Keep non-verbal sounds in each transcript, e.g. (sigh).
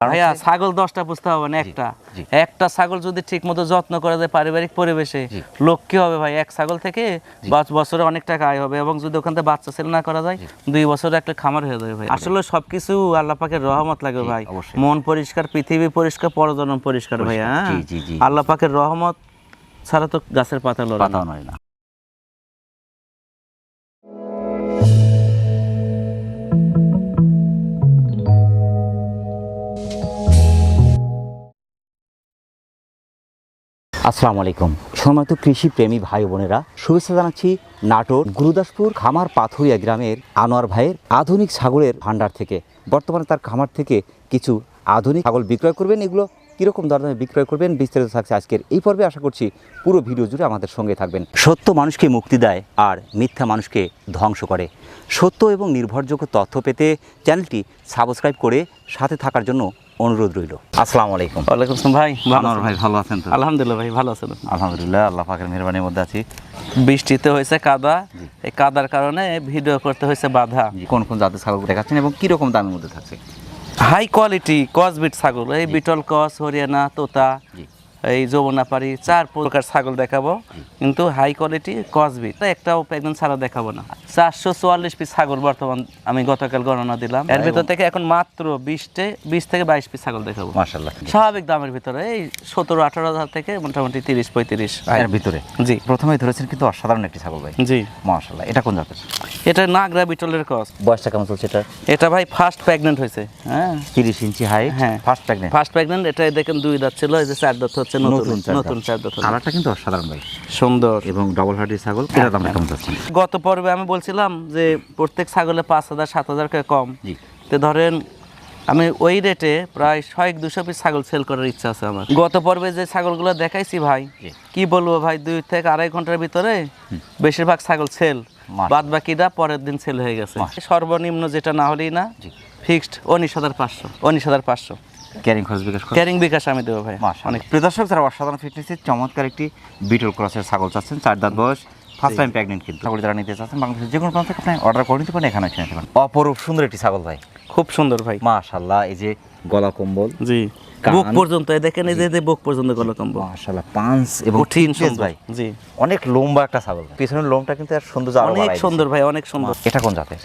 ভাইয়া ছাগল দশটা পুষতে হবে না একটা? একটা ছাগল যদি ঠিক মতো যত্ন করে যায় পারিবারিক পরিবেশে জি। লক্ষ্মী হবে ভাই? এক ছাগল থেকে পাঁচ বছরে অনেক টাকা আয় হবে এবং যদি ওখান থেকে বাচ্চা ছেলে না করা যায় দুই বছরে একটা খামার হয়ে যাবে ভাই। আসলে সবকিছু আল্লাহ পাকের রহমত লাগে ভাই। মন পরিষ্কার পৃথিবী পরিষ্কার পরজনন পরিষ্কার ভাই পরিষ্কার, হ্যাঁ। আল্লাহ পাকের রহমত ছাড়া তো গাছের পাতা না। নয় না। আসসালামু আলাইকুম। সময়ত কৃষি প্রেমী ভাই বোনেরা, শুভেচ্ছা জানাচ্ছি নাটোর গুরুদাসপুর খামার পাথুরিয়া গ্রামের আনোয়ার ভাইয়ের আধুনিক ছাগলের ভান্ডার থেকে। বর্তমানে তার খামার থেকে কিছু আধুনিক ছাগল বিক্রয় করবেন। এগুলো কীরকম দরদামে বিক্রয় করবেন বিস্তারিত থাকছে আজকের এই পর্বে। আশা করছি পুরো ভিডিও জুড়ে আমাদের সঙ্গে থাকবেন। সত্য মানুষকে মুক্তি দেয় আর মিথ্যা মানুষকে ধ্বংস করে। সত্য এবং নির্ভরযোগ্য তথ্য পেতে চ্যানেলটি সাবস্ক্রাইব করে সাথে থাকার জন্য অনুরোধ রইল। আসসালামু আলাইকুম। ওয়ালাইকুম আসসালাম ভাই ভালো ভাই ভালো আছেন তো? আলহামদুলিল্লাহ ভাই ভালো আছেন। আলহামদুলিল্লাহ আল্লাহ পাকের মেহরবানির মধ্যে আছি। বৃষ্টিতে হয়েছে কাদা। এই কাদার কারণে ভিডিও করতে হয়েছে বাধা। কোন কোন জাতের ছাগল দেখাচ্ছেন এবং কীরকম দামের মধ্যে থাকছে? হাই কোয়ালিটি কস বিট ছাগল এই বিটল কস হরিয়ানা তোতা। এই যমুনাপাড়ি চার প্রকার ছাগল দেখাবো কিন্তু হাই কোয়ালিটি কস বিট একটাও প্রেগনেন্ট ছাড়া দেখাবো না। চারশো চুয়াল্লিশ পিস ছাগল বর্তমান আমি গতকাল গণনা দিলাম। এর ভিতর থেকে এখন মাত্র বিশটে বিশ থেকে বাইশ পিস ছাগল দেখাবো। মার্শাল্লাহ স্বাভাবিক দামের ভিতরে এই সতেরো আঠারো হাজার থেকে মোটামুটি তিরিশ পঁয়ত্রিশ। এর ভিতরে? জি। প্রথমে ধরেছেন কিন্তু অসাধারণ একটি ছাগল ভাই। জি। মার্শাল্লাহ এটা কোন জাতের? এটা নাগরা বিটলের কস বয়সটা কেমন চলছে এটা এটা ভাই ফার্স্ট প্রেগনেন্ট হয়েছে হ্যাঁ। তিরিশ ইঞ্চি হাই হ্যাঁ। ফার্স্ট প্রেগনেন্ট ফার্স্ট প্রেগনেন্ট এটা দেখেন দুই দাঁত ছিল এই যে চার দাঁত হচ্ছে নতুন নতুন কালারটা কিন্তু অসাধারণ ভাই। সুন্দর। এবং ডবল হার্ডি ছাগল এটার দামটা কেমন যাচ্ছে? গত পর্বে আমি বলছিলাম যে প্রত্যেক ছাগলে পাঁচ হাজার সাত হাজার কম। জি। তো ধরেন আমি ওই রেটে প্রায় ছয়েক দুশো পিস ছাগল সেল করার ইচ্ছা আছে আমার। গত পর্বে যে ছাগলগুলো দেখাইছি ভাই কি বলব ভাই দুই থেকে আড়াই ঘণ্টার ভিতরে বেশিরভাগ ছাগল সেল বাদ বাকিটা পরের দিন সেল হয়ে গেছে। সর্বনিম্ন যেটা না হলেই না ফিক্সড উনিশ হাজার পাঁচশো উনিশ হাজার পাঁচশো। ক্যারিং খরচ বিকাশ ক্যারিং বিকাশ আমি দেবো ভাই অনেক। প্রিয় দর্শক যারা অসাধারণ ফিটনেসের চমৎকার একটি বিটল ক্রসের ছাগল চাচ্ছেন চার দাঁত বয়স ফার্স্ট টাইম প্রেগনেন্ট কিন্তু। ছাগল যারা নিতে চাচ্ছেন বাংলাদেশের যে কোনো প্রান্ত থেকে আপনি অর্ডার করে নিতে পারেন এখানে এসে নিতে পারেন। অপরূপ সুন্দর একটি ছাগল ভাই। খুব সুন্দর ভাই। মাশাল্লাহ এই যে গলা কম্বল জি। বুক পর্যন্ত দেখেন এই যে বুক পর্যন্ত গলা কম্বল। মাশাল্লাহ পাঁচ এবং কঠিন ভাই। জি। অনেক লম্বা একটা ছাগল। পিছনের লোমটা কিন্তু আর সুন্দর অনেক সুন্দর ভাই অনেক সুন্দর। এটা কোন জাতের?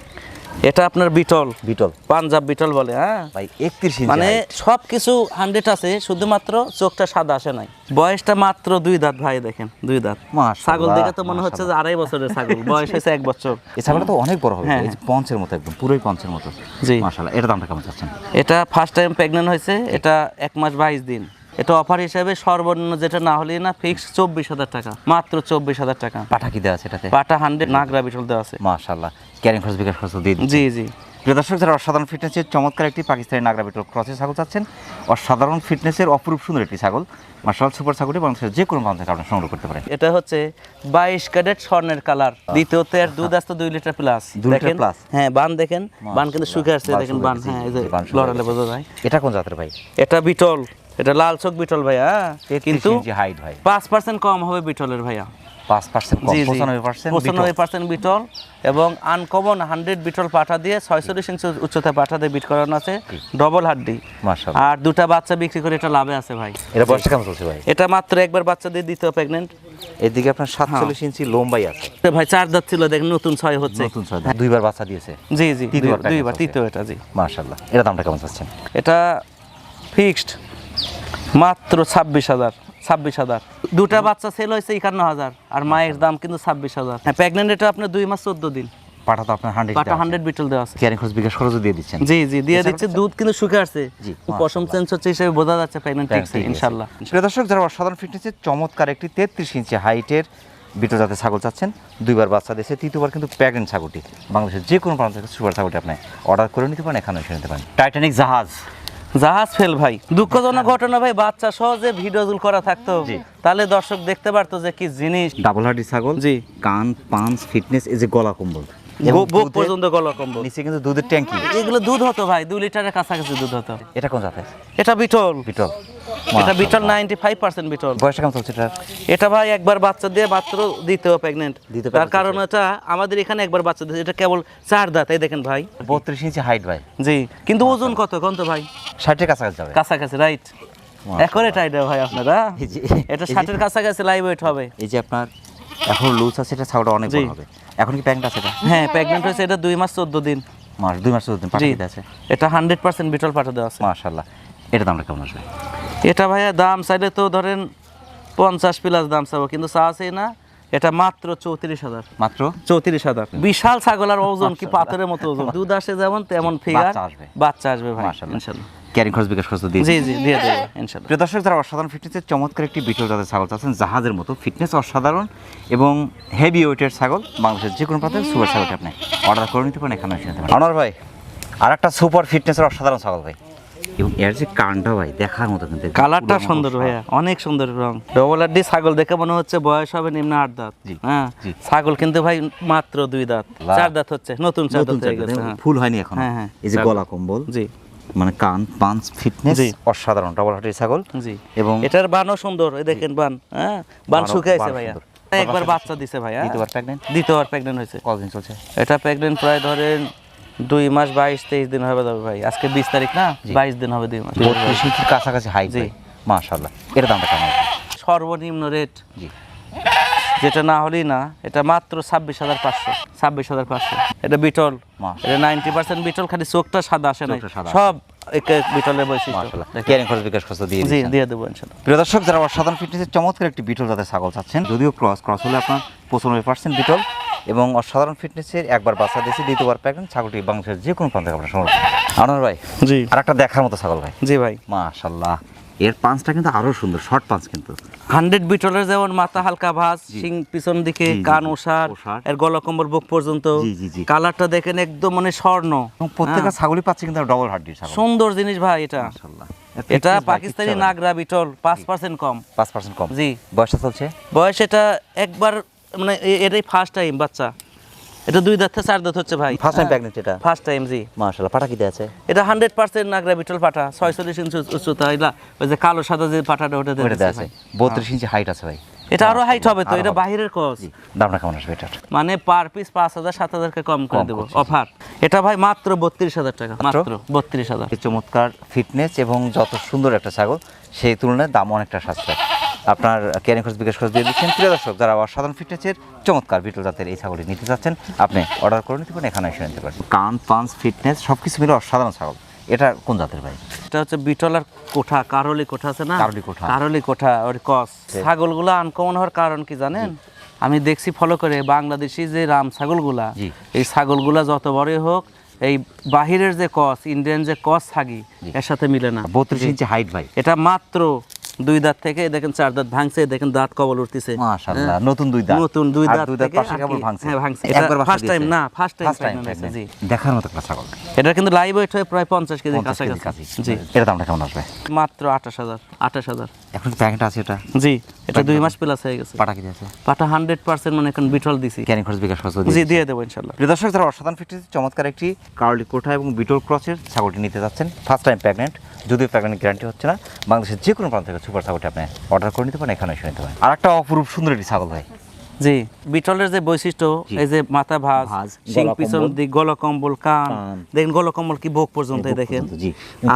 এটা আপনার বিটল। বিটল। পাঞ্জাব বিটল বলে হ্যাঁ? ভাই একত্রিশ ইঞ্চি মানে। সব কিছু হান্ড্রেড আছে শুধুমাত্র চোখটা সাদা আসে নাই। বয়সটা মাত্র দুই দাঁত ভাই দেখেন দুই দাঁত। মাশাআল্লাহ, ছাগল দেখে তো মনে হচ্ছে যে আড়াই বছরের ছাগল বয়স হয়েছে এক বছর। (laughs) এই ছাগলটা তো অনেক বড় হবে হ্যাঁ, এই যে পঞ্চের মতো একদম পুরোই পঞ্চের মতো। জি। মাশাল্লাহ এটা দামটা কেমন চাচ্ছেন? এটা ফার্স্ট টাইম প্রেগনেন্ট হয়েছে এটা এক মাস বাইশ দিন। এটা অফার হিসেবে সর্বনিম্ন যেটা না হলেই না ফিক্স চব্বিশ হাজার টাকা। মাত্র চব্বিশ হাজার টাকা। পাঠা কি দেওয়া আছে এটাতে? পাটা হান্ড্রেড নাগরা বিটল দেওয়া আছে। মাশাল্লাহ ক্যারিং খরচ বিকাশ খরচ দিয়ে জি জি। প্রিয় দর্শক যারা অসাধারণ ফিটনেসের চমৎকার একটি পাকিস্তানি নাগরা বিটল ক্রসের ছাগল চাচ্ছেন অসাধারণ ফিটনেসের অপরূপ সুন্দর একটি ছাগল মার্শাল সুপার ছাগলটি বাংলাদেশের যে কোনো থেকে আপনি সংগ্রহ করতে পারেন। এটা হচ্ছে বাইশ ক্যাডেট স্বর্ণের কালার। দ্বিতীয়তে আর দুধ আসতো দুই লিটার প্লাস দেখেন? plus? হ্যাঁ বান দেখেন। বান কিন্তু শুকে আসছে দেখেন বান হ্যাঁ লড়ালে বোঝা যায়। এটা কোন জাতের ভাই? এটা বিটল। এটা লাল চোখ বিটল ভাইয়া। কিন্তু হাইট ভাই। পাঁচ পার্সেন্ট কম হবে বিটলের ভাইয়া। পাঁচ পার্সেন্ট কম জি জি। পঁচানব্বই পার্সেন্ট বিটল। এবং আনকমন হান্ড্রেড বিটল পাঠা দিয়ে ছয়চল্লিশ ইঞ্চি উচ্চতা পাঠা দিয়ে বিট করানো আছে ডবল হাড্ডি আর দুটা বাচ্চা বিক্রি করে এটা লাভে আছে ভাই। এটা বয়সটা কেমন চলছে ভাই? এটা মাত্র একবার বাচ্চা দিয়ে দ্বিতীয় প্রেগনেন্ট এদিকে আপনার সাতচল্লিশ ইঞ্চি লম্বাই আছে। ভাই চার দাঁত ছিল দেখেন নতুন ছয় হচ্ছে। নতুন ছয় দুইবার বাচ্চা দিয়েছে। জি জি দুইবার তৃতীয় এটা জি। মার্শাল্লাহ এটা দামটা কেমন চাচ্ছেন? এটা ফিক্সড মাত্র ছাব্বিশ হাজার ছাব্বিশ হাজার। দুটা বাচ্চা সেল হয়েছে একান্ন হাজার আর মায়ের দাম কিন্তু ছাব্বিশ হাজার। হ্যাঁ প্রেগনেন্ট এটা আপনার দুই মাস চোদ্দ দিন। পাঠা আপনার হান্ড্রেড পাটা হান্ড্রেড বিটল দেওয়া আছে। ক্যারিং খরচ বিকাশ খরচও দিয়ে দিচ্ছেন। জি জি দিয়ে দিচ্ছে। দুধ কিন্তু শুকে আসছে পশম চেঞ্জ হচ্ছে হিসেবে বোঝা যাচ্ছে প্রেগনেন্ট Pregnant ঠিকছে ঠিক আছে। ইনশাল্লাহ প্রিয় দর্শক যারা অসাধারণ ফিটনেসের চমৎকার একটি তেত্রিশ ইঞ্চি হাইটের জাতের ছাগল চাচ্ছেন দুইবার বাচ্চা দিয়েছে তৃতীয়বার কিন্তু প্রেগনেন্ট ছাগলটি। বাংলাদেশের যে কোনো প্রান্ত থেকে সুপার ছাগলটি আপনি অর্ডার করে নিতে পারেন এখানে এসে নিতে পারেন। টাইটানিক জাহাজ। জাহাজ ফেল ভাই। দুঃখজনক ঘটনা ভাই বাচ্চা সহজে ভিডিও করা থাকতো। তাহলে দর্শক দেখতে পারতো যে কি জিনিস। ডাবল হার্ডি ছাগল জি। কান পাঞ্চ ফিটনেস এই যে গলা কম্বল। বুক পর্যন্ত গলা কম্বল। নিচে কিন্তু দুধের ট্যাঙ্কি। এগুলো দুধ হতো ভাই দুই লিটারের কাছাকাছি দুধ হতো। এটা কোন জাতের? এটা বিটল। বিটল। এটা Beetal ninety five percent Beetal. বয়সটা কেমন চলছে এটার? এটা ভাই একবার বাচ্চা দিয়ে মাত্র প্রেগনেন্ট দ্বিতীয় তার কারণ এটা আমাদের এখানে একবার বাচ্চা দিয়েছে এটা কেবল চার দাঁত এই দেখেন ভাই। বত্রিশ ইঞ্চি হাইট ভাই। জি কিন্তু ওজন কত কত ভাই? ষাটের কাছাকাছি যাবে। কাছাকাছি রাইট একরে টাইডা ভাই আপনারা। এটা ষাটের কাছাকাছি লাইভ ওয়েট হবে। এই যে আপনার এখন লুজ আছে এটা ছাগলটা অনেক বড় হবে। এখন কি প্যান্ট আছে এটা? হ্যাঁ প্রেগনেন্ট হয়েছে এটা দুই মাস চোদ্দ দিন। মাস দুই মাস চোদ্দ দিন পাঠিয়ে আছে এটা হান্ড্রেড পার্সেন্ট বিটল পাঠা দেওয়া আছে। মাশাল্লাহ এটা দামটা কেমন আসবে? এটা ভাইয়া দাম চাইলে তো ধরেন পঞ্চাশ প্লাস দাম চাবো কিন্তু চা আছে না এটা মাত্র চৌত্রিশ হাজার। মাত্র? চৌত্রিশ হাজার। বিশাল ছাগলের ওজন কি পাথরের মতো ওজন। দুধ আসে যেমন তেমন ফিগার বাচ্চা আসবে। বাচ্চা ভাই মাশাল্লাহ ক্যারিং খরচ বিকাশ খরচ দিয়ে জি জি দিয়ে দেবো ইনশাল্লাহ। প্রিয় দর্শক যারা অসাধারণ ফিটনেসের চমৎকার একটি বিটল জাতের ছাগল চাচ্ছেন জাহাজের মতো। ফিটনেস অসাধারণ এবং হেভি ওয়েটের ছাগল বাংলাদেশের যে কোনো প্রান্তে সুপার ছাগলটা আপনি অর্ডার করে নিতে পারেন এখানে এসে নিতে পারেন। আনোয়ার ভাই আর একটা সুপার ফিটনেসের অসাধারণ ছাগল ভাই। এবং এর যে কানটা ভাই দেখার মতো কিন্তু কালারটা সুন্দর ভাইয়া অনেক সুন্দর রং। ডবল আড্ডি ছাগল দেখে মনে হচ্ছে বয়স হবে নিম্ন আট দাঁত। হ্যাঁ ছাগল কিন্তু ভাই মাত্র দুই দাঁত। চার দাঁত হচ্ছে নতুন চার দাঁত হয়ে। ফুল হয়নি এখন। হ্যাঁ, হ্যাঁ, এই যে। গলা কম্বল। জি। মানে কান পাঞ্চ ফিটনেস অসাধারণ ডবল হাটির ছাগল। জি। এবং এটার বানও সুন্দর এই দেখেন বান হ্যাঁ? বান শুকাইছে ভাইয়া। একবার বাচ্চা দিছে ভাইয়া। দ্বিতীয়বার প্রেগনেন্ট দ্বিতীয়বার প্রেগনেন্ট হয়েছে। কতদিন চলছে? এটা প্রেগনেন্ট প্রায় ধরেন দুই মাস বাইশ তেইশ দিন হবে তবে ভাই। আজকে বিশ তারিখ না? বাইশ দিন হবে দুই মাস। বত্রিশ ইঞ্চির কাছাকাছি হাইট জি। মাশাল্লাহ এর দামটা কেমন? সর্বনিম্ন রেট জি। যেটা না হলেই না এটা মাত্র ছাব্বিশ হাজার পাঁচশো ছাব্বিশ হাজার পাঁচশো। এটা বিটল। এটা নাইনটি পার্সেন্ট বিটল খালি চোখটা সাদা আসে না সব বিটলের বৈশিষ্ট্য। মাশাল্লাহ। ক্যারিং খরচ বিকাশ খরচ দিয়ে জি দিয়ে দেবো ইনশাল্লাহ। প্রিয় দর্শক যারা অসাধারণ ফিটনেসের চমৎকার একটি বিটল ছাগল চাচ্ছেন যদিও ক্রস ক্রস হলে আপনার পঁচানব্বই পার্সেন্ট বিটল এবং অসাধারণ ফিটনেসের একবার বাচ্চা দিয়েছে দ্বিতীয়বার প্যাকেন ছাগলটি বাংলাদেশের যে কোনো প্রান্তে আপনার সংগ্রহ ভাই জি। আর একটা দেখার মতো ছাগল ভাই। জি ভাই। মাশাল্লাহ। এর পাঁচটা কিন্তু আরও সুন্দর শর্ট পাঁচ কিন্তু। হান্ড্রেড বিটলের যেমন মাথা হালকা ভাঁজ শিং পিছন দিকে কান ওষার। এর গলা কম্বল বুক পর্যন্ত। জি, জি, জি। কালারটা দেখেন একদম মানে স্বর্ণ। প্রত্যেকটা ছাগলই পাচ্ছে কিন্তু ডবল ছাগল। সুন্দর জিনিস ভাই এটা। এটা পাকিস্তানি নাগরা বিটল পাঁচ পার্সেন্ট কম। পাঁচ পার্সেন্ট কম। জি। বয়সটা চলছে? বয়স এটা একবার মানে এটাই ফার্স্ট টাইম বাচ্চা। এটা দুই দাঁত চার দাঁত হচ্ছে ভাই। ফার্স্ট টাইম প্রেগনেন্ট এটা? ফার্স্ট টাইম জি। মাশাল্লাহ পাটা কি আছে? এটা হান্ড্রেড পার্সেন্ট নাগরা বিটল পাটা ছয়চল্লিশ ইঞ্চি উচ্চ- উচ্চতা এটা ওই যে কালো সাদা যে পাটাটা ওটা ওইটা আছে ভাই। বত্রিশ ইঞ্চি হাইট আছে ভাই। এটা আরও হাইট হবে তো এটা। বাহিরের কস দামটা কেমন আসবে এটার? মানে পার পিস পাঁচ হাজার সাত হাজারকে কম করে দেবো। অফার এটা ভাই মাত্র বত্রিশ হাজার টাকা মাত্র? মাত্র বত্রিশ হাজার। এই চমৎকার ফিটনেস এবং যত সুন্দর একটা ছাগল সেই তুলনায় দাম অনেকটা সাশ্রয় আপনার ক্যারিং খরচ বিকাশ খরচ দিয়ে দিচ্ছেন। প্রিয় দর্শক যারা অসাধারণ ফিটনেসের চমৎকার বিটল জাতের এই ছাগলটি নিতে চাচ্ছেন আপনি অর্ডার করে নিতে পারেন এখানে এসে নিতে পারেন। কান পাঞ্চ ফিটনেস সব কিছু মিলে অসাধারণ ছাগল। এটা কোন জাতের ভাই? এটা হচ্ছে বিটলার কোঠা কারলি কোঠা আছে না? কারলি কোঠা। কারলি কোঠা ওর কস। ছাগলগুলো আনকমন হওয়ার কারণ কি জানেন? আমি দেখছি ফলো করে বাংলাদেশি যে রাম ছাগলগুলা। এই ছাগলগুলা যত বড়ই হোক এই বাহিরের যে কস ইন্ডিয়ান যে কস থাকি এর সাথে মিলে না। বত্রিশ ইঞ্চি হাইট ভাই। এটা মাত্র দুই দাঁত থেকে দেখেন চার দাঁত ভাঙছে দেখেন দাঁত কবল উঠতেছে। মাশাআল্লাহ নতুন দুই দাঁত। নতুন দুই দাঁত দুই দাঁত পাশে কেবল ভাঙছে। হ্যাঁ, ভাঙছে। একবার first time না, first time pregnant হয়েছে, জি। দেখার মতো একটা ছাগল। এটা কিন্তু লাইভ ওয়েট হয়ে প্রায় 50 কেজি কাছাকাছি কাছাকাছি। জি। এটা দামটা কেমন আসবে? মাত্র আঠাশ হাজার আঠাশ হাজার। এখন প্যাকেট আছে এটা? জি এটা দুই মাস প্লাস হয়ে গেছে। পাটা কি আছে? পাটা হান্ড্রেড পার্সেন্ট মানে এখন বিটল দিছি। ক্যারিং খরচ বিকাশ খরচ জি দিয়ে দেবো ইনশাল্লাহ প্রিয় দর্শক যারা অসাধারণ ফিটনেস চমৎকার একটি কার্লি কোঠা এবং বিটল ক্রসের ছাগলটি নিতে যাচ্ছেন ফার্স্ট টাইম প্রেগনেন্ট যদিও প্রেগনেন্ট গ্যারান্টি হচ্ছে না বাংলাদেশের যে কোনো প্রান্ত থেকে সুপার ছাগলটি আপনি অর্ডার করে নিতে পারেন এখানে এসে নিতে পারেন। আর একটা অপরূপ সুন্দর একটি ছাগল ভাই। জি বিটলের যে বৈশিষ্ট্য এই যে মাথা ভাঁজ শিং পিছন। দিক গলা কম্বল কান। দেখেন গলা কম্বল কি বুক পর্যন্ত দেখেন।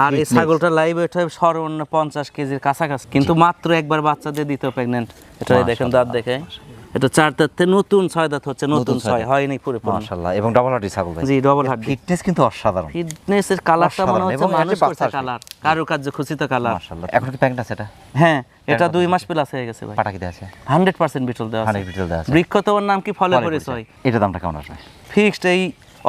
আর এই ছাগলটা লাইভ ওয়েট হয় সর্বনিম্ন পঞ্চাশ কেজির কাছাকাছি কিন্তু মাত্র একবার বাচ্চা দিয়ে দিত প্রেগনেন্ট এটা দেখেন দাঁত দেখে। এটা চার দাঁত নতুন ছয় দাঁত হচ্ছে নতুন ছয়। হয়নি পুরোপুরি মাশাআল্লাহ এবং ডাবল হার্টি ছাগল ভাই। জি ডবল হার্ড ফিটনেস কিন্তু অসাধারণ। ফিটনেসের কালারটা মনে হচ্ছে মানুষ করছে কালার কারুকার্য খুশিত কালার মাশাআল্লাহ এখন কি প্যাকেট আছে এটা? হ্যাঁ এটা দুই মাস প্লাস হয়ে গেছে ভাই। পাটা কি আছে? হান্ড্রেড পার্সেন্ট বিটল দেওয়া আছে। হান্ড্রেড বিটল দেওয়া আছে। বৃক্ষ তোমার নাম কি? ফলে পরিচয়। এটা দামটা কেমন আসবে? ফিক্সড এই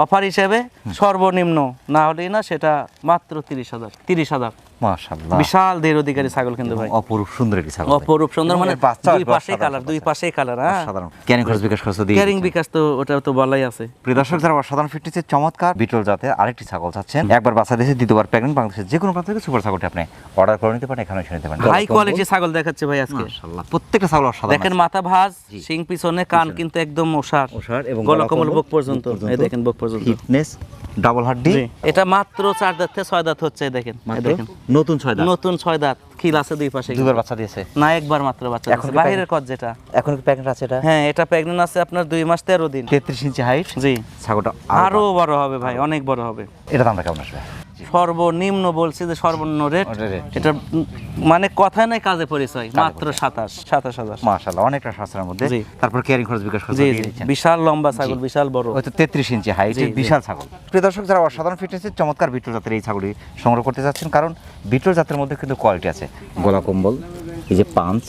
অফার হিসেবে সর্বনিম্ন না হলেই না সেটা মাত্র তিরিশ হাজার তিরিশ হাজার। মাশাআল্লাহ। বিশাল দের অধিকারী ছাগল কিন্তু ভাই। অপরূপ সুন্দর একটি ছাগল অপরূপ সুন্দর মানে দুই অসাধারণ কালার দুই। পাশেই কালার হ্যাঁ। সাধারণ ক্যারিং খরচ বিকাশ খরচ দিয়ে ক্যারিং বিকাশ তো ওটা তো বলাই আছে। প্রিয় দর্শক যারা অসাধারণ ফিটনেসের চমৎকার। বিটল জাতের আরেকটি ছাগল চাচ্ছেন। একবার বাচ্চা দিয়েছে দ্বিতীয়বার প্রেগনেন্ট বাংলাদেশের যে কোনো প্রান্ত থেকে সুপার ছাগলটি আপনি অর্ডার করে নিতে পারেন এখানে এসে নিতে পারেন। হাই কোয়ালিটি ছাগল দেখাচ্ছে ভাই আজকে। মাশাআল্লাহ। প্রত্যেকটা ছাগল অসাধারণ দেখেন মাথা ভাঁজ সিং পিছনে কান কিন্তু একদম ওষার। ওষার এবং গলা কমল বুক পর্যন্ত। এই দেখেন বুক পর্যন্ত। ফিটনেস ডাবল হাড্ডি এটা মাত্র চার দাঁত থেকে ছয় দাঁত হচ্ছে দেখেন। দেখেন। নতুন ছয় দাঁত? নতুন ছয় দাঁত। খিল আছে দুই পাশে। দুবার বাচ্চা দিয়েছে? না একবার মাত্র বাচ্চা এখন বাইরের কি কত যেটা। এখন কি প্যাকেট আছে এটা? হ্যাঁ এটা প্রেগনেন্ট আছে আপনার দুই মাস তেরো দিন। তেত্রিশ ইঞ্চি হাইট জি। ছাগলটা আরও বড় হবে ভাই অনেক বড় হবে। এটা দামটা কেমন আসবে? সর্বনিম্ন বলছি যে সর্বনিম্ন রেট এটা মানে কথায় নাই কাজে পরিচয়। মাত্র সাতাশ সাতাশ হাজার। মাশাআল্লাহ অনেকটা সাশ্রয়ের মধ্যে। তারপর ক্যারিং খরচ বিকাশ খরচ বিশাল লম্বা ছাগল বিশাল বড়। হয়তো তেত্রিশ ইঞ্চি জি। বিশাল ছাগল। প্রিয় দর্শক যারা অসাধারণ ফিটনেসের চমৎকার বিটল জাতের এই ছাগলটি সংগ্রহ করতে যাচ্ছেন কারণ বিটল জাতের মধ্যে কিন্তু কোয়ালিটি আছে। গলা কম্বল এই যে পাঞ্চ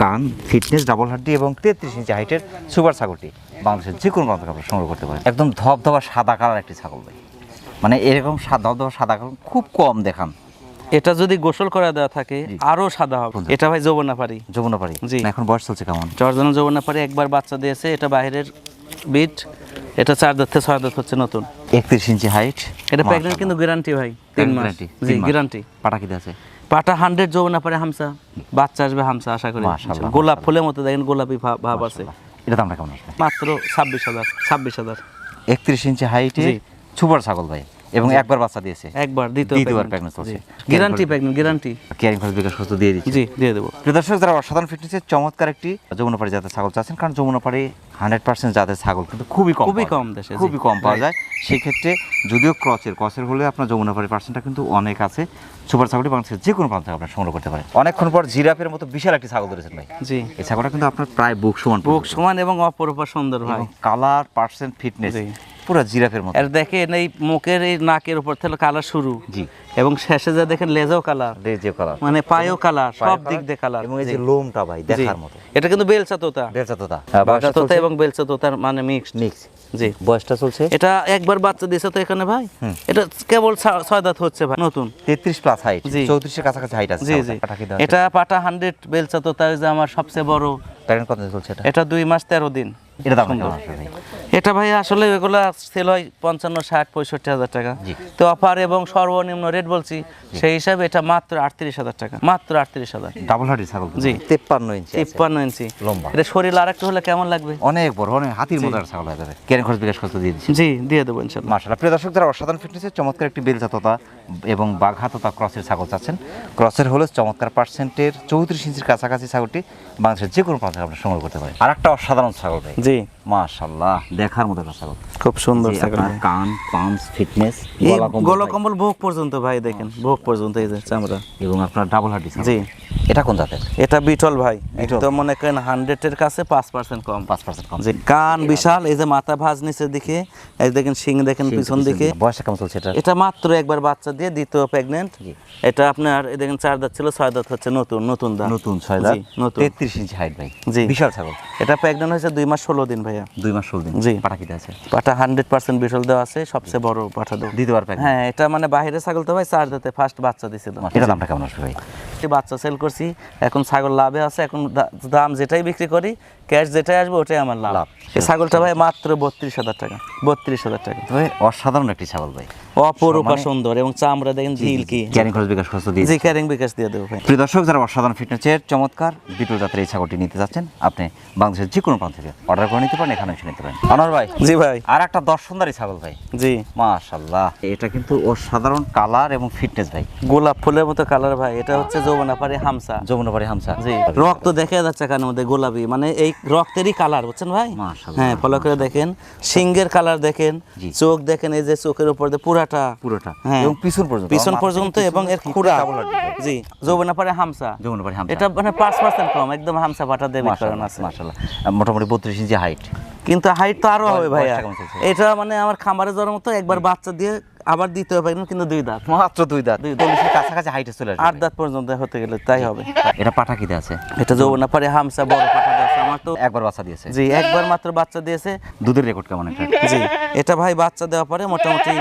কান ফিটনেস ডাবল হাড্ডি এবং তেত্রিশ ইঞ্চি হাইটের সুপার ছাগলটি বাংলাদেশের যে কোনো প্রান্ত সংগ্রহ করতে পারেন। একদম ধবধবা সাদা কালার একটি ছাগল ভাই। মানে এরকম সাদা সাদা খুব কম দেখান। এটা যদি গোসল করা দেওয়া থাকে। আরও সাদা হবে। এটা ভাই যৌবনা পারি যমুনা পারি জি। না, এখন বয়স চলছে কেমন? জর্জন যৌবনা পারি একবার বাচ্চা দিয়েছে এটা বাইরের বিট এটা চার দাঁত থেকে ছয় দাঁত হচ্ছে নতুন। একত্রিশ ইঞ্চি হাইট এটা প্রেগনেন্ট কিন্তু গ্যারান্টি ভাই তিন মাস। জি গ্যারান্টি পাটা কি আছে? পাটা হান্ড্রেড যৌবনা পারে হামসা। বাচ্চা আসবে হামসা আশা করি। মাশাআল্লাহ, গোলাপ ফুলের মতো দেখেন গোলাপি ভাব আছে। এটা দামটা কেমন মাত্র ছাব্বিশ হাজার ছাব্বিশ হাজার। একত্রিশ ইঞ্চি হাইটে। সুপার ছাগল ভাই। এবং একবার বাচ্চা দিয়েছে। একবার দ্বিতীয় দ্বিতীয়বার pregnant চলছে। গ্যারান্টি প্রেগনেন্ট গ্যারান্টি কেয়ারিং খরচ বিকাশ খরচ দিয়ে দিচ্ছি। জি দিয়ে দেবো। প্রিয় দর্শক যারা অসাধারণ ফিটনেসের চমৎকার একটি যমুনাপাড়ি জাতের ছাগল চাচ্ছেন কারণ যমুনাপাড়ি হান্ড্রেড পার্সেন্ট জাতের ছাগল কিন্তু খুবই কম খুবই কম দেশে, খুবই কম পাওয়া যায়। সেই ক্ষেত্রে যদিও ক্রচের ক্রচের হলে আপনার যমুনাপাড়ি পার্সেন্টটা কিন্তু অনেক আছে। সুপার ছাগলটি বাংলাদেশের যে কোনো প্রান্ত আপনার সংগ্রহ করতে পারেন। অনেকক্ষণ পর জিরাফের মতো বিশাল একটি ছাগল ধরেছেন ভাই। জি। এই ছাগলটা কিন্তু আপনার প্রায় বুক সমান বুক সমান এবং অপরূপা সুন্দর ভাই। Colour percent fitness. পুরো জিরাফের মতো। আর দেখেন এই মুখের এই নাকের উপর থেকে কালার শুরু। জি। এবং শেষে যা দেখেন লেজাও কালার কালার মানে পায়েও কালার সব দিক দিয়ে কালার এবং এই যে লোমটা ভাই দেখার মতো। এটা কিন্তু বেলচা তোতা বেলচা তোতা তোতা এবং বেলচা তোতার মানে মিক্সড মিক্স জি। বয়সটা চলছে? এটা একবার বাচ্চা দিয়েছে তো এখানে ভাই? এটা কেবল ছয় দাঁত হচ্ছে ভাই নতুন। তেত্রিশ প্লাস হাইট কাছাকাছি হাইট আছে জি জি। এটা পাটা হান্ড্রেড বেলচা তোতা যে আমার সবচেয়ে বড়। প্যারেন্ট কত চলছে এটা? এটা দুই মাস তেরো দিন। এটা দাম এটা ভাই আসলে এগুলো সেল হয় পঞ্চান্ন ষাট পঁয়ষট্টি হাজার টাকা। তো অফার এবং সর্বনিম্ন রেট বলছি সেই হিসাবে এটা মাত্র আটত্রিশ হাজার টাকা মাত্র আটত্রিশ হাজার। ডাবল হাটি ছাগল জি। তেপ্পান্ন ইঞ্চি তেপ্পান্ন ইঞ্চি। লম্বা। এটা শরীর আর একটু হলে কেমন লাগবে? অনেক বড় অনেক হাতির মতো ছাগল হয়ে যাবে। কেন খরচ বিকাশ খরচ দিয়ে দিচ্ছি জি দিয়ে দেবো ইনশাল্লাহ। মাসাল্লাহ প্রিয় দর্শক যারা অসাধারণ ফিটনেসের চমৎকার একটি বেল তোতা এবং বাঘা তথা ক্রসের ছাগল চাচ্ছেন। ক্রসের হলে চমৎকার পার্সেন্টের চৌত্রিশ ইঞ্চির কাছাকাছি ছাগলটি বাংলাদেশের যে কোনো প্রান্তে আপনি সংগ্রহ করতে পারেন। আর একটা অসাধারণ ছাগল ভাই। জি। মাশাল্লাহ দেখার মতো একটা ছাগল। খুব সুন্দর ছাগল কান পাম্পস ফিটনেস গোলকম্বল গলা কম্বল ভোগ পর্যন্ত ভাই দেখেন ভোগ পর্যন্ত এই যে চামড়া। এবং আপনার ডাবল হার্ডি জি। এটা কোন জাতের? এটা বিটল ভাই। একদম মনে করেন হান্ড্রেডের কাছে পাঁচ পার্সেন্ট কম পাঁচ পার্সেন্ট কম। জি কান বিশাল এই যে মাথা ভাঁজ নিচের দিকে এই দেখেন শিং দেখেন পিছন দিকে। বয়সটা কেমন চলছে এটা এটা মাত্র একবার বাচ্চা দিয়ে দ্বিতীয় প্রেগনেন্ট এটা আপনার এই দেখেন চার দাঁত ছিল ছয় দাঁত হচ্ছে নতুন নতুন দাঁত। নতুন ছয় দাঁত। নতুন। তেত্রিশ ইঞ্চি হাইট ভাই। জি। বিশাল ছাগল। এটা প্রেগনেন্ট হয়েছে দুই মাস ষোলো দিন ভাইয়া। দুই মাস ষোলো দিন। জি। পাটা কিতে আছে? পাটা হান্ড্রেড পার্সেন্ট বিশাল দেওয়া আছে সবচেয়ে বড় পাঠা দেবো দ্বিতীয়বার হ্যাঁ এটা মানে বাইরের ছাগল তো ভাই চার দাঁতে ফার্স্ট বাচ্চা দিছিল এটা দামটা কেমন আসবে ভাই? এই বাচ্চা সেল করছি এখন ছাগল লাভে আছে এখন দাম যেটাই বিক্রি করি ক্যাশ যেটাই আসবে ওটাই আমার লাভ। এই ছাগলটা ভাই মাত্র বত্রিশ হাজার টাকা বত্রিশ হাজার টাকা। তবে অসাধারণ একটি ছাগল ভাই। অপরূপা সুন্দর এবং চামড়া দেখেন ঝিল কি ক্যারিং খরচ বিকাশ খরচ দিয়ে জি ক্যারিং বিকাশ দিয়ে দেবো ভাই। প্রিয় দর্শক যারা অসাধারণ ফিটনেসের চমৎকার বিটল জাতের এই ছাগলটি নিতে যাচ্ছেন আপনি বাংলাদেশের যে কোনো প্রান্ত থেকে অর্ডার করে নিতে পারেন এখানে এসে নিতে পারেন। আনোয়ার ভাই জি ভাই। আর একটা দর্শনদারি ছাগল ভাই। জি। মাশাল্লাহ এটা কিন্তু অসাধারণ কালার এবং ফিটনেস ভাই। গোলাপ ফুলের মতো কালার ভাই এটা হচ্ছে যৌবনাপাড়ি হামসা। যমুনাপাড়ি হামসা। জি। রক্ত দেখা যাচ্ছে কানের মধ্যে গোলাপি মানে এই রক্তেরই কালার বুঝছেন ভাই? হ্যাঁ ফলো করে দেখেন। সিংহের কালার দেখেন চোখ দেখেন এই যে চোখের উপর পুরাটা। পুরোটা হ্যাঁ। এবং পিছন পর্যন্ত পিছন পর্যন্ত এবং এর খুঁড়া। double heart ভাই। জি যৌবনাপাড়ি হামসা। হামসা। এটা মানে পাঁচ পার্সেন্ট কম একদম হামসা পাটা দেবে মাশাল্লাহ মোটামুটি বত্রিশ ইঞ্চি হাইট কিন্তু হাইট তো আরও হবে ভাইয়া। এটা মানে আমার খামারে যাওয়ার মতো একবার বাচ্চা দিয়ে আবার দিতে হবে কিন্তু দুই দাঁত। মাত্র দুই দাঁত। দুই চল্লিশের কাছাকাছি হাইটে চলে আসবে। আট দাঁত পর্যন্ত হতে গেলে তাই হবে। এটা পাঠা কিতে আছে? এটা যৌবনাপাড়ি হামসা বড় তো একবার বাচ্চা দিয়েছে। জি। একবার মাত্র বাচ্চা দিয়েছে দুধের রেকর্ড কেমন একটা (laughs) জি। এটা ভাই বাচ্চা দেওয়ার পরে মোটামুটি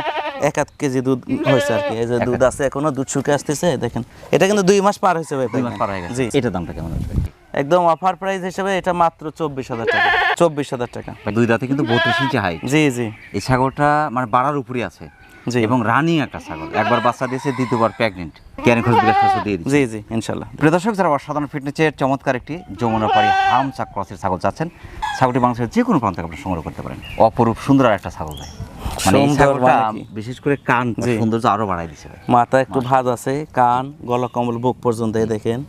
এক আধ কেজি দুধ হয়েছে আর কি। এই যে দুধ আছে এখনও দুধ শুকে আসতেছে দেখেন। এটা কিন্তু দুই মাস পার হয়েছে ভাই দুই মাস পার হয়ে গেছে। জি। এটার দামটা কেমন আসবে একদম অফার প্রাইস হিসেবে এটা মাত্র চব্বিশ হাজার টাকা। চব্বিশ হাজার টাকা। দুই দাঁতে কিন্তু বত্রিশ ইঞ্চি হাইট জি জি। এই ছাগলটা মানে বাড়ার উপরে আছে। জি এবং রানিং একটা ছাগল। একবার বাচ্চা দিয়েছে দ্বিতীয়বার প্রেগনেন্ট খরচ খরচ দিয়ে দিচ্ছে। জি জি ইনশাল্লাহ। প্রিয় দর্শক যারা অসাধারণ ফিটনেসের চমৎকার একটি যমুনা পাড়ি ক্রসের ছাগল চাচ্ছেন ছাগলটি বাংলাদেশের যে কোনো প্রান্ত থেকে আপনি সংগ্রহ করতে পারেন। অপরূপ সুন্দর আর একটা ছাগল ভাই। মানে এই ছাগলটা মানে বিশেষ করে কান জি। সৌন্দর্য আরও বাড়াই দিছে মাথা একটু ভাজ আছে কান গলা কম্বল বুক পর্যন্ত দেখেন।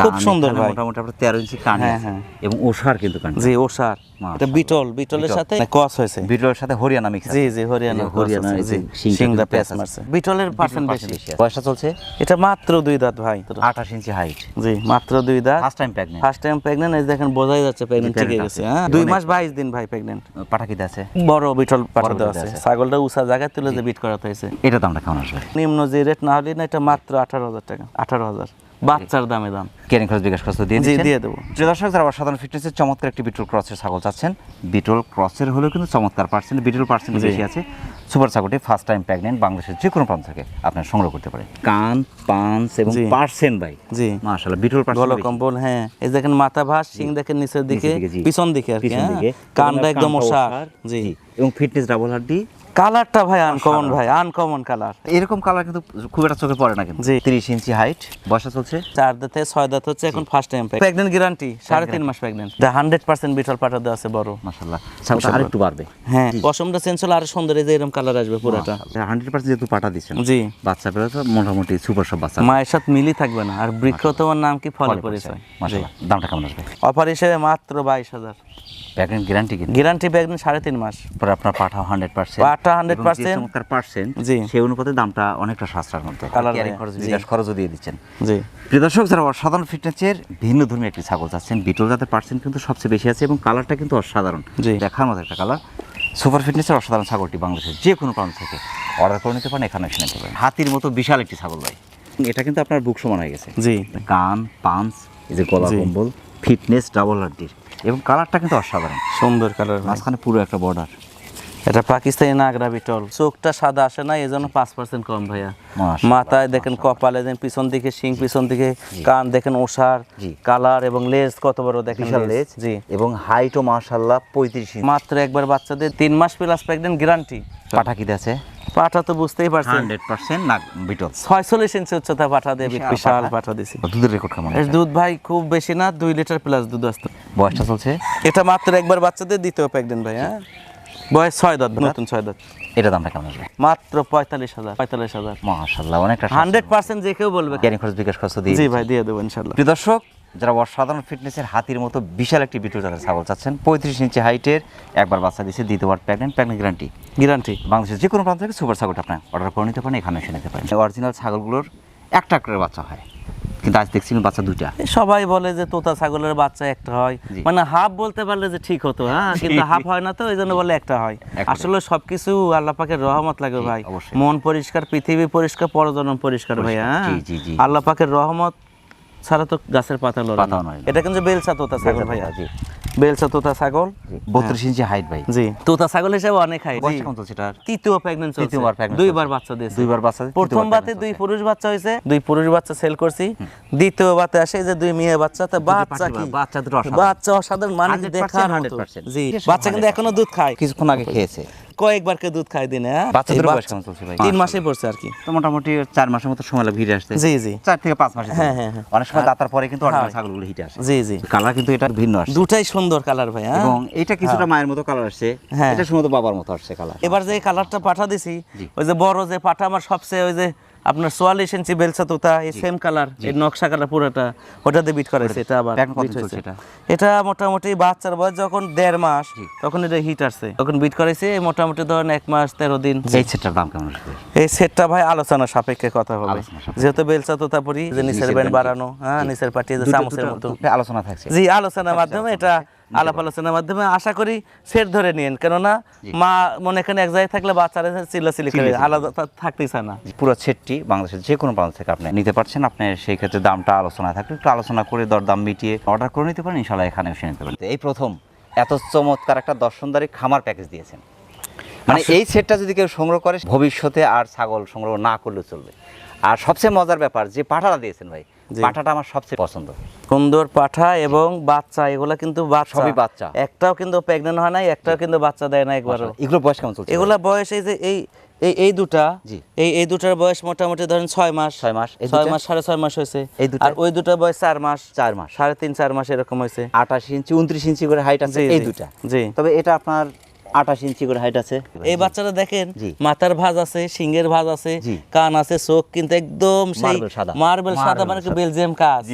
খুব সুন্দর ভাই। মোটামুটি আপনার তেরো ইঞ্চি কান হ্যাঁ, হ্যাঁ। এবং ওষার কিন্তু কান। জি ওষার। এটা বিটল বিটলের সাথে কস হয়েছে। বিটলের সাথে হরিয়ানা মিক্স জি জি হরিয়ানা হরিয়ানা cross এই আছে, যে জি সিংটা কিন্তু মারছে। বিটলের পার্সেন্ট বেশি। বয়সটা চলছে? এটা মাত্র দুই দাঁত ভাই। আঠাশ ইঞ্চি হাইট জি মাত্র দুই দাঁত। First time pregnant first time pregnant এই দেখেন বোঝাই যাচ্ছে প্রেগনেন্ট ঠিক গেছে হ্যাঁ? দুই মাস বাইশ দিন ভাই আছে? বড় বিটল আছে। ছাগলটা উষা জায়গায় তুলে যে বিট করাতে হয়েছে। এটা দামটা কেমন আসবে? নিম্ন যে রেট না হলে না এটা মাত্র আঠারো হাজার টাকা। আঠারো হাজার। বাচ্চার দামে দাম। ক্যারিং খরচ বিকাশ খরচ দিয়ে জি দিচ্ছেন? দিয়ে দেবো। প্রিয় দর্শক যারা অসাধারণ ফিটনেসের চমৎকার একটি বিটল ক্রসের ছাগল চাচ্ছেন বিটল ক্রসের হলেও কিন্তু চমৎকার পার্সেন্ট বিটল পার্সেন্ট বেশি আছে। সুপার ছাগলটি ফার্স্ট টাইম প্রেগনেন্ট বাংলাদেশের যে কোনো প্রান্ত থেকে আপনার সংগ্রহ করতে পারেন। কান পাঞ্চ এবং। পার্সেন্ট ভাই। জি। মাশাআল্লাহ বিটল পার্সেন্ট কম্বল হ্যাঁ। এই দেখেন মাথা ভাস সিং দেখেন নিচের দিকে পিছন দিকে আর কি হ্যাঁ? কানটা একদম ওষার। জি। এবং ফিটনেস ডাবল হাড্ডি কালারটা ভাই আনকমন ভাই আনকমন কালার। এরকম কালার কিন্তু খুব একটা চোখে পড়ে না কিন্তু। জি। তিরিশ ইঞ্চি হাইট বয়সা চলছে? চার দাঁতে ছয় দাঁত হচ্ছে এখন ফার্স্ট টাইম প্রেগনেন্ট গ্যারান্টি সাড়ে তিন মাস প্রেগনেন্ট হান্ড্রেড পার্সেন্ট বিটল পাঠা দেওয়া আছে বড়। মাশাআল্লাহ। ছাগলটা আরেকটু বাড়বে। হ্যাঁ পশমটা চেঞ্জ হলে আরও সুন্দর এই যে এরকম কালার আসবে পুরোটা। হান্ড্রেড পার্সেন্ট যেহেতু পাঠা দিচ্ছেন জি। বাচ্চা পেলে তো মোটামুটি সুপার সব বাচ্চা। মায়ের সাথে মিলি থাকবে না আর বৃক্ষ তোমার নাম কি? ফলে পরিচয়। মাশাআল্লাহ। দামটা কেমন আসবে? অফার হিসেবে মাত্র বাইশ হাজার। গ্যারান্টি কিন্তু গ্যারান্টি সাড়ে তিন মাস। পরে আপনার পাঠাও হান্ড্রেড পার্সেন্ট পাঠা 100% চমৎকার পার্সেন্ট জি। সেই অনুপাতে দামটা অনেকটা সাশ্রয়ের মধ্যে। দেয়া, খরচ বিকাশ খরচও দিয়ে দিচ্ছেন। জি। প্রিয় দর্শক যারা অসাধারণ ফিটনেসের ভিন্ন ধর্মী একটি ছাগল চাচ্ছেন বিটল জাতের পার্সেন্ট কিন্তু সবচেয়ে বেশি আছে এবং কালারটা কিন্তু অসাধারণ। দেখার মতো একটা কালার সুপার ফিটনেসের অসাধারণ ছাগলটি বাংলাদেশের যে কোনো প্রান্ত থেকে অর্ডার করে নিতে পারেন এখানে এসে নিতে পারেন। হাতির মতো বিশাল একটি ছাগল ভাই। এটা কিন্তু আপনার বুক সমান হয়ে গেছে। জি। কান পাঞ্চ এই যে গলা কম্বল ফিটনেস ডাবল হাড্ডির এবং কালারটা কিন্তু অসাধারণ। সুন্দর কালার মাঝখানে পুরো একটা বর্ডার এটা পাকিস্তানি নাগরা বিটল। চোখটা সাদা আসে না এই জন্য পাঁচ পার্সেন্ট কম ভাইয়া। মাথায় দেখেন কপালে দেন পিছন দিকে শিং পিছন দিকে কান দেখেন ওষার কালার এবং লেজ কত বড় দেখেন লেজ জি। এবং হাইটও মাশাল্লাহ পঁয়ত্রিশ মাত্র একবার বাচ্চাদের তিন মাস প্লাস প্রেগনেন্ট গ্যারান্টি পাঠা কিতে আছে। পাঠা তো বুঝতেই পারছেন। হান্ড্রেড পার্সেন্ট নাক বিটল। ছয়চল্লিশ ইঞ্চি উচ্চতা পাঠা দিয়ে বিশাল পাঠা। দিছি। দুধের রেকর্ড কেমন এর দুধ ভাই খুব বেশি না দুই লিটার প্লাস দুধ আসতো বয়সটা চলছে? এটা মাত্র একবার বাচ্চাদের দ্বিতীয় প্রেগনেন্ট ভাই হ্যাঁ? বয়স ছয় দাঁত নতুন ছয় দাঁত। এটা দামটা কেমন আসবে মাত্র পঁয়তাল্লিশ হাজার। পঁয়তাল্লিশ হাজার। মাশাল্লাহ অনেকটা হান্ড্রেড পার্সেন্ট যে কেউ বলবে। ক্যারিং খরচ বিকাশ খরচ দিয়ে জি ভাই দিয়ে দেবো ইনশাল্লাহ দর্শক যারা অসাধারণ ফিটনেসের হাতির মতো বিশাল একটি বিটল জাতের ছাগল চাচ্ছেন পঁয়ত্রিশ ইঞ্চি হাইটের একবার বাচ্চা দিচ্ছে দ্বিতীয়বার প্রেগনেন্ট প্রেগনেন্ট গ্যারান্টি। গ্যারান্টি। বাংলাদেশের যে কোনো প্রান্ত থেকে সুপার ছাগলটা আপনার অর্ডার করে নিতে পারেন এখানে এসে নিতে পারেন। অরিজিনাল ছাগলগুলোর একটা করে বাচ্চা হয়। কিন্তু আজ দেখছি বাচ্চা দুইটা। সবাই বলে যে তোতা ছাগলের বাচ্চা একটা হয়। মানে হাফ বলতে পারলে যে ঠিক হতো হ্যাঁ? কিন্তু হাফ হয় না তো এই জন্য বলে একটা হয়। আসলে সবকিছু আল্লাহ পাকের রহমত লাগে ভাই। মন পরিষ্কার পৃথিবী পরিষ্কার পরজনম পরিষ্কার ভাই হ্যাঁ। আল্লাহ পাকের রহমত ছাড়া তো গাছের পাতা লড়ে পাতাও না। নড়ে না। এটা কিন্তু বেলসা তোতা ছাগল ভাইয়া জি। বেলসা তোতা ছাগল। বত্রিশ ইঞ্চি হাইট ভাই। জি। তোতা ছাগল হিসেবে অনেক হয়। বয়সটা কেমন চলছে এটার? তৃতীয় প্রেগনেন্ট চলছে। তৃতীয়বার pregnant দুইবার বাচ্চা দিয়েছে। দুইবার বাচ্চা প্রথম বাতে দুই পুরুষ বাচ্চা হয়েছে। দুই পুরুষ বাচ্চা সেল করছি। দ্বিতীয় বাতে আসে যে দুই মেয়ে বাচ্চা তা বাচ্চা কি। বাচ্চা অসাধারণ। মানে দেখার 100% জি বাচ্চা কিন্তু এখনও দুধ খায়। কিছুক্ষণ আগে খেয়েছে। কয়েকবার কে দুধ খাই দিনে হ্যাঁ? বাচ্চাদের বয়স কেমন চলছে ভাই? তিন মাসে পড়ছে আর কি। তো মোটামুটি চার মাসের মতো সময় লাগে হিটে আসতে। জি জি। চার থেকে পাঁচ মাসে হ্যাঁ, হ্যাঁ, হ্যাঁ। অনেক সময় দাতার পরে কিন্তু অরিজিনাল হ্যাঁ। ছাগলগুলো হিটে আসে। জি জি। কালার কিন্তু এটা ভিন্ন আসে দুটাই সুন্দর কালার ভাই হ্যাঁ? এবং এটা কিছুটা মায়ের মতো কালার আসছে। হ্যাঁ। এটা সম্ভবত বাবার মতো আসছে কালার। এবার যে কালারটা পাঠা দিছি ওই যে বড় যে পাঠা আমার সবচেয়ে ওই যে আপনার চুয়াল্লিশ ইঞ্চি বেলসা তোতা এই সেম কালার এই নকশা কালার পুরোটা ওটা দিয়ে বিট করাইছে এটা আবার এটা? মোটামুটি বাচ্চার বয়স যখন দেড় মাস তখন এটা হিট আসছে। তখন বিট করাইছে এই মোটামুটি ধরেন এক মাস তেরো দিন। এই সেটটার দাম কেমন এই সেটটা ভাই আলোচনা সাপেক্ষে কথা হবে। যেহেতু বেলসা তোতা পরি যে নিচের ব্যান্ড বাড়ানো হ্যাঁ নিচের পাটি যে চামচের মতো। আলোচনা থাকছে। জি আলোচনার মাধ্যমে এটা আলাপ আলোচনার মাধ্যমে আশা করি সেট ধরে নিন কেননা মা মনে এখানে এক জায়গায় থাকলে বাচ্চারা চিল্লাচিল্লি করে আলাদা থাকতেই চায় না। পুরো সেটটি বাংলাদেশের যে কোনো প্রান্ত থেকে আপনি নিতে পারছেন। আপনি সেই ক্ষেত্রে দামটা আলোচনা থাকলে একটু আলোচনা করে দরদাম মিটিয়ে অর্ডার করে নিতে পারেন। ইনশাল্লাহ এখানে এসে নিতে পারেন। এই প্রথম এত চমৎকার একটা দর্শনদারি খামার প্যাকেজ দিয়েছেন। মানে এই সেটটা যদি কেউ সংগ্রহ করে ভবিষ্যতে আর ছাগল সংগ্রহ না করলেও চলবে। আর সবচেয়ে মজার ব্যাপার যে পাঠাটা দিয়েছেন ভাই। পাঠাটা আমার সবচেয়ে পছন্দ। সুন্দর পাঠা এবং বাচ্চা এগুলা কিন্তু বাচ্চা। সবই বাচ্চা। একটাও কিন্তু প্রেগনেন্ট হয় একটাও কিন্তু বাচ্চা দেয় না একবারও। এগুলো বয়স কেমন চলছে? এগুলা বয়স এই যে এই এই এই দুটা জি। এই এই দুটার বয়স মোটামুটি ধরেন ছয় মাস। ছয় মাস। ছয় মাস সাড়ে ছয় মাস হয়েছে। এই দুটা? আর ওই দুটার বয়স চার মাস। চার মাস। সাড়ে তিন চার মাস এরকম হয়েছে। আঠাশ ইঞ্চি উনত্রিশ ইঞ্চি করে হাইট আছে এই দুটা। জি। তবে এটা আপনার আঠাশ ইঞ্চি করে হাইট আছে। এই বাচ্চাটা দেখেন মাথার ভাজ আছে সিংহের ভাজ আছে কান আছে চোখ কিন্তু একদম সেই সাদা। মার্বেল সাদা মানে বেলজিয়াম কাজ।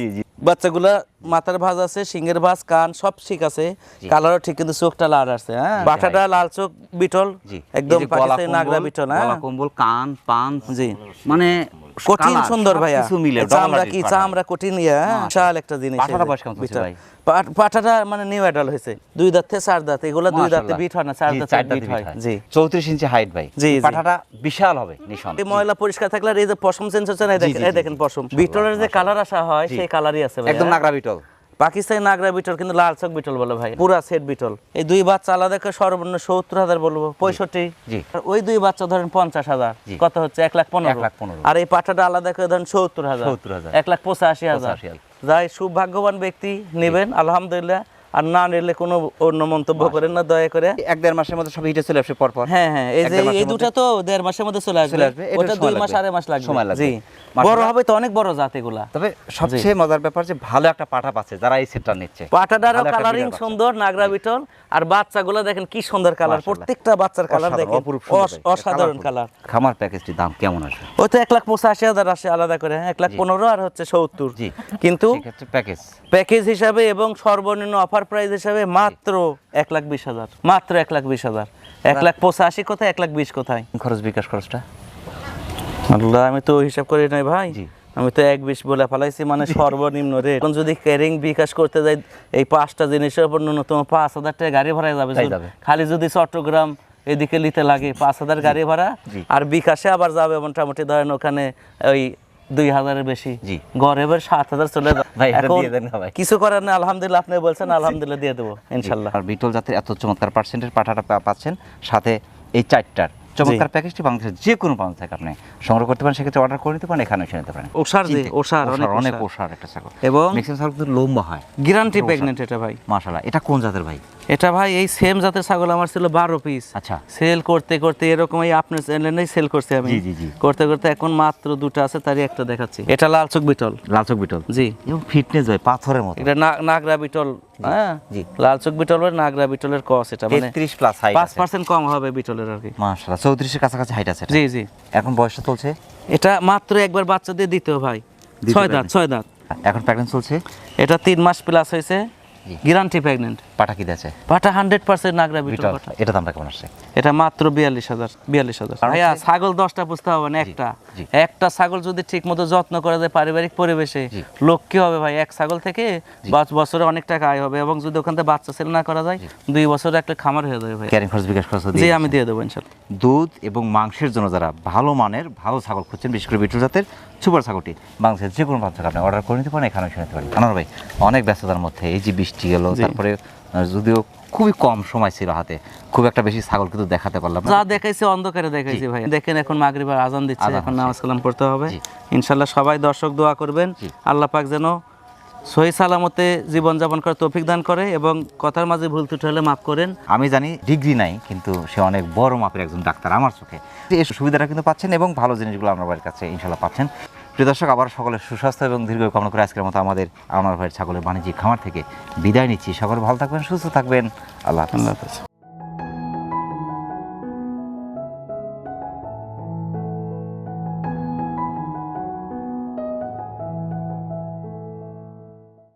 বাচ্চাগুলা মাথার ভাঁজ আছে সিংহের ভাঁজ কান সব ঠিক আছে। কালারও ঠিক কিন্তু চোখটা লাল আছে হ্যাঁ? বাটাটা লাল চোখ বিটল একদম পাকিস্তানি নাগরা বিটল হ্যাঁ? কম্বল কান পান জি। মানে কঠিন সুন্দর ভাইয়া। চামড়া কি। চামড়া কঠিন ইয়া হ্যাঁ? বিশাল একটা জিনিস পাঠাটা মানে নিউ অ্যাডাল হয়েছে। দুই দাঁত চার দাঁত এগুলো দুই দাঁতে বিট হয় না চার দাঁতে চার দাঁতে হয়। জি। চৌত্রিশ ইঞ্চি হাইট ভাই। জি। পাঠাটা বিশাল হবে এই ময়লা পরিষ্কার থাকলে এই যে পশম হচ্ছে দেখেন পশম। বিটলের যে কালার আসা হয় সেই কালারই আছে। একদম নাগরা বিটল। পাকিস্তানি নাগরা বিটল কিন্তু লাল চক বিটল বলে ভাই পুরা সেট বিটল। এই দুই বাচ্চা আলাদা করে সর্বনিম্ন সত্তর হাজার বলব পঁয়ষট্টি? জি। ওই দুই বাচ্চা ধরেন পঞ্চাশ হাজার কথা কত হচ্ছে? এক লাখ পনেরো। লাখ পনেরো। আর এই পাঠাটা আলাদা করে ধরেন সত্তর হাজার। 70,000 এক লাখ পঁচাশি হাজার। যাই সুভাগ্যবান ব্যক্তি নেবেন আলহামদুলিল্লাহ। আর না নিলে কোনো অন্য মন্তব্য করেন না দয়া করে। এক দেড় মাসের মধ্যে সব হিটে চলে আসবে পরপর। হ্যাঁ হ্যাঁ এই যে এই দুটা তো দেড় মাসের মধ্যে চলে আসবে। ওটা দুই মাস আড়াই মাস লাগবে। সময় লাগবে। জি। বড় হবে তো অনেক বড় জাত এগুলা। তবে সবচেয়ে মজার ব্যাপার যে ভালো একটা পাঠা পাচ্ছে যারা এই সেটটা নিচ্ছে। পাটাটারও ভালো কালারিং সুন্দর নাগরা বিটল। আর বাচ্চাগুলো দেখেন কি সুন্দর কালার প্রত্যেকটা বাচ্চার কালার দেখেন। অসাধারণ কালার খামার প্যাকেজটির দাম কেমন আসবে? ওই তো এক লাখ পঁচাশি হাজার আসে আলাদা করে এক লাখ পনেরো আর হচ্ছে সত্তর। জি। কিন্তু প্যাকেজ প্যাকেজ হিসাবে এবং সর্বনিম্ন অফার প্রাইস হিসাবে মাত্র এক লাখ বিশ হাজার। মাত্র এক লাখ বিশ হাজার। এক লাখ পঁচাশি কোথায় এক লাখ বিশ কোথায়? খরচ বিকাশ খরচটা? আল্লাহ আমি তো হিসাব করি নাই ভাই। আমি তো এক বিশ বলে ফেলাইছি মানে (laughs) সর্বনিম্ন রেট এখন যদি ক্যারিং বিকাশ করতে যাই এই পাঁচটা জিনিসের উপর ন্যূনতম পাঁচ হাজার টাকা গাড়ি ভাড়া। যাবে। খালি যদি চট্টগ্রাম এদিকে নিতে লাগে পাঁচ হাজার গাড়ি ভাড়া আর বিকাশে আবার যাবে মোটামুটি ধরেন ওখানে ওই দুই হাজারের বেশি। জি। গড় এবার সাত হাজার চলে ভাই, দিয়ে দেন ভাই। কিছু করার না আলহামদুলিল্লাহ আপনি বলছেন আলহামদুলিল্লাহ দিয়ে দেবো ইনশাল্লাহ। আর বিটল জাতের এত চমৎকার পার্সেন্টের পাঠাটা পাচ্ছেন সাথে এই চারটার। চমৎকার প্যাকেজটি বাংলাদেশের যে কোনো প্রান্ত থেকে আপনি সংগ্রহ করতে পারেন সেক্ষেত্রে অর্ডার করে নিতে পারেন এখানে এসে নিতে পারেন। ওষার যে, ওষার, অনেক। ওষার। একটা ছাগল। এবং ম্যাক্সিমাম ছাগল কিন্তু লম্বা হয়। গ্যারান্টি প্রেগনেন্ট এটা ভাই। মাশাআল্লাহ এটা কোন জাতের ভাই? এটা ভাই এই সেম জাতের ছাগল আমার ছিল বারো পিস আচ্ছা। সেল করতে করতে এরকম এই আপনার চ্যানেলেই সেল করছি আমি। জি, জি, জি। করতে করতে এখন মাত্র দুটো আছে তারই একটা দেখাচ্ছি। এটা লাল চোখ বিটল। লালচক বিটল। জি। ফিটনেস ভাই পাথরের মতো। এটা না- নাগরা বিটল হ্যাঁ? জি। লাল চোখ বিটল নাগরা বিটলের কস এটা মানে প্লাস হাইট কম হবে বিটলের আর কি। মাশাআল্লাহ চৌত্রিশের কাছাকাছি হাইট আছে জি জি। এখন বয়সটা চলছে? এটা মাত্র একবার বাচ্চা দিয়ে দিতে ভাই। ছয় দাঁত ছয় দাঁত। এখন প্রেগনেন্ট চলছে? এটা তিন মাস প্লাস হয়েছে। জি। গ্যারান্টি প্রেগনেন্ট পাটা কি দিয়েছে? পাটা হান্ড্রেড পার্সেন্ট নাগরা বিটল বিটল এটা দামটা কেমন আসছে? এটা মাত্র বিয়াল্লিশ হাজার বিয়াল্লিশ হাজার। ভাইয়া ছাগল দশটা পুষতে হবে না একটা। একটা ছাগল যদি ঠিক মতো যত্ন করা যায় পারিবারিক পরিবেশে। লোক কি হবে ভাই? এক ছাগল থেকে পাঁচ বছরে অনেক টাকা আয় হবে এবং যদি ওখান থেকে বাচ্চা সেল না করা যায় দুই বছর একটা খামার হয়ে যাবে ভাই ক্যারিং খরচ বিকাশ খরচ জি আমি দিয়ে দেবো ইনশাল্লাহ। দুধ এবং মাংসের জন্য যারা ভালো মানের ভালো ছাগল খুঁজছেন বিশেষ করে বিটুল জাতের সুপার ছাগলটি বাংলাদেশের যে কোনো প্রান্ত আপনি অর্ডার করে নিতে পারেন এখানে এসে নিতে পারেন। আনোয়ার ভাই অনেক ব্যস্ততার মধ্যে এই যে বৃষ্টি গেল তারপরে যদিও খুবই কম সময় ছিল হাতে খুব একটা বেশি ছাগল কিন্তু দেখাতে পারলাম যা দেখাইছে অন্ধকারে দেখাইছি ভাই। দেখেন এখন মাগরিবার আজান দিচ্ছে এখন নামাজ কালাম পড়তে হবে। ইনশাল্লাহ সবাই দর্শক দোয়া করবেন। আল্লাহ পাক যেন সহি সালামতে জীবনযাপন করার তৌফিক দান করে এবং কথার মাঝে ভুল ত্রুটি হলে মাফ করেন। আমি জানি ডিগ্রি নাই কিন্তু সে অনেক বড় মাপের একজন ডাক্তার আমার চোখে। এই সুবিধাটা কিন্তু পাচ্ছেন এবং ভালো জিনিসগুলো আপনার বাড়ির কাছে ইনশাল্লাহ পাচ্ছেন। প্রিয় দর্শক আবার সকলের সুস্বাস্থ্য এবং দীর্ঘ কামনা করে আজকের মতো আমাদের আমার ভাইয়ের ছাগলের বাণিজ্যিক খামার থেকে বিদায় নিচ্ছি। সকলে ভালো থাকবেন, সুস্থ থাকবেন। আল্লাহ। আল্লাহ